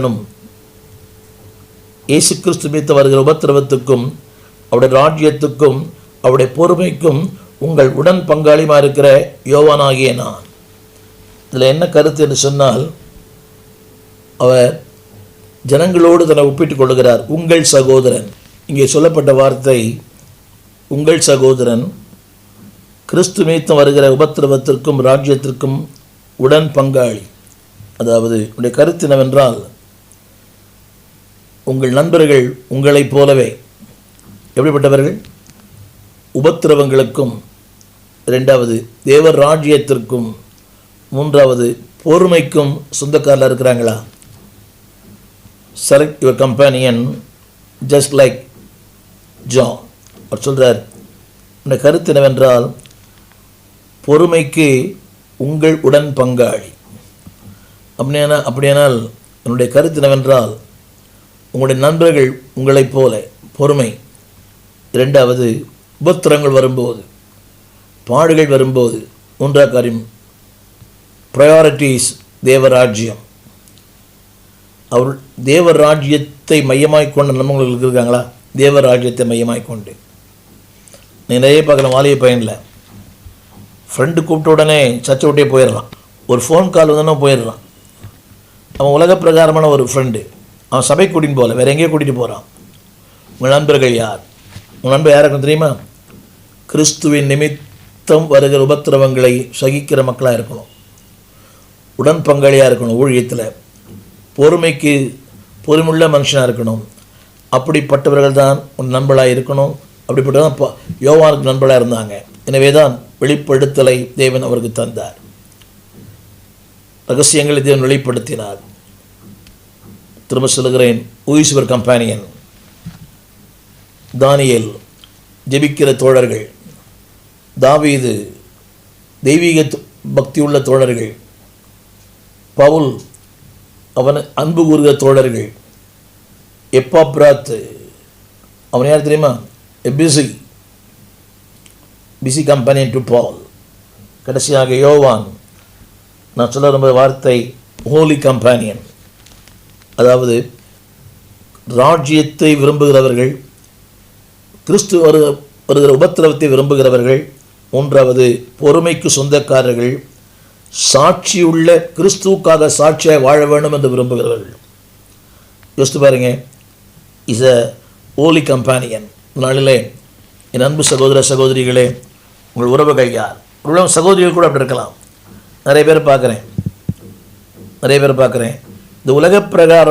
எனும் இயேசு கிறிஸ்து மீத்து வருகிற உபத்திரவத்துக்கும் அவருடைய ராஜ்யத்துக்கும் அவருடைய பொறுமைக்கும் உங்கள் உடன் பங்காளிமா இருக்கிற யோவானாகிய நான். இதில் என்ன கருத்து என்று சொன்னால் அவர் ஜனங்களோடு தன்னை ஒப்பிட்டுக் கொள்கிறார். உங்கள் சகோதரன். இங்கே சொல்லப்பட்ட வார்த்தை உங்கள் சகோதரன் கிறிஸ்து மீத்தம் வருகிற உபத்திரவத்திற்கும் ராஜ்யத்திற்கும் உடன் பங்காளி. அதாவது உடைய கருத்து என்னவென்றால் உங்கள் நண்பர்கள் உங்களைப் போலவே. எப்படிப்பட்டவர்கள்? உபத்திரவங்களுக்கும் ரெண்டாவது தேவர் ராஜ்யத்திற்கும் மூன்றாவது பொறுமைக்கும் சொந்தக்காரில் இருக்கிறாங்களா? Select your companion just like John அவர் சொல்கிறார் இந்த கருத்து என்னவென்றால் பொறுமைக்கு உங்கள் உடன் பங்காளி. அப்படியான அப்படியானால் என்னுடைய கருத்து என்னவென்றால் உங்களுடைய நண்பர்கள் உங்களைப் போல பொறுமை. இரண்டாவது உபத்திரங்கள் வரும்போது பாடுகள் வரும்போது மூன்றாம் காரியம் ப்ரையாரிட்டிஸ் தேவராஜ்யம். அவர் தேவராஜ்யத்தை மையமாக கொண்ட நண்பர்கள் இருக்காங்களா? தேவராஜ்யத்தை மையமாக கொண்டு. நீ நிறைய பார்க்கலாம் வாலிய பையனில். ஃப்ரெண்டு கூப்பிட்ட உடனே சர்ச்சை விட்டே போயிடலாம். ஒரு ஃபோன் கால் வந்தோன்னா போயிடுறான் அவன் உலக பிரகாரமான ஒரு ஃப்ரெண்டு அவன் சபை கூட்டின்னு போகல. வேற எங்கேயோ கூட்டிகிட்டு போகிறான் உங்கள் நண்பர்கள் யார்? உங்கள் நண்பர் யாருக்கும் தெரியுமா? கிறிஸ்துவின் நிமித்தம் வருகிற உபத்திரவங்களை சகிக்கிற மக்களாக இருக்கணும். உடன் பங்காளியாக இருக்கணும் ஊழியத்தில். பொறுமைக்கு பொறுமுள்ள மனுஷனாக இருக்கணும். அப்படிப்பட்டவர்கள் தான் உன் நண்பர்களாக இருக்கணும். அப்படிப்பட்டதான் இப்போ யோவானுக்கு நண்பர்களாக இருந்தாங்க. எனவே தான் வெளிப்படுத்தலை தேவன் அவருக்கு தந்தார். ரகசியங்களை தேவன் வெளிப்படுத்தினார். திரும்ப சொல்லுகிறேன் உயிசுவர் கம்பானியன் தானியல் ஜெபிக்கிற தோழர்கள் தாவீது தெய்வீக பக்தியுள்ள தோழர்கள் பவுல் அவன் அன்பு கூறுகிற தோழர்கள் எப்பாப்ராத் அவன் யார் தெரியுமா? பிசி பிசி கம்பெனியன் டு பால் கடைசியாக யோவான் நான் சொல்ல வார்த்தை ஹோலி கம்பானியன் அதாவது ராஜ்யத்தை விரும்புகிறவர்கள் கிறிஸ்து வரு வருகிற உபத்திரவத்தை விரும்புகிறவர்கள் மூன்றாவது பொறுமைக்கு சொந்தக்காரர்கள் சாட்சியுள்ள கிறிஸ்துவுக்காக சாட்சியாக வாழ வேண்டும் என்று விரும்புகிறவர்கள். யோசித்து பாருங்க இஸ் அ ஓலி கம்பானியன் நாளிலே என் அன்பு சகோதர சகோதரிகளே உங்கள் உறவுகள் யார்? உள்ள சகோதரிகள் கூட அப்படி இருக்கலாம். நிறைய பேர் பார்க்குறேன். நிறைய பேர் பார்க்குறேன். இந்த உலக பிரகாரம்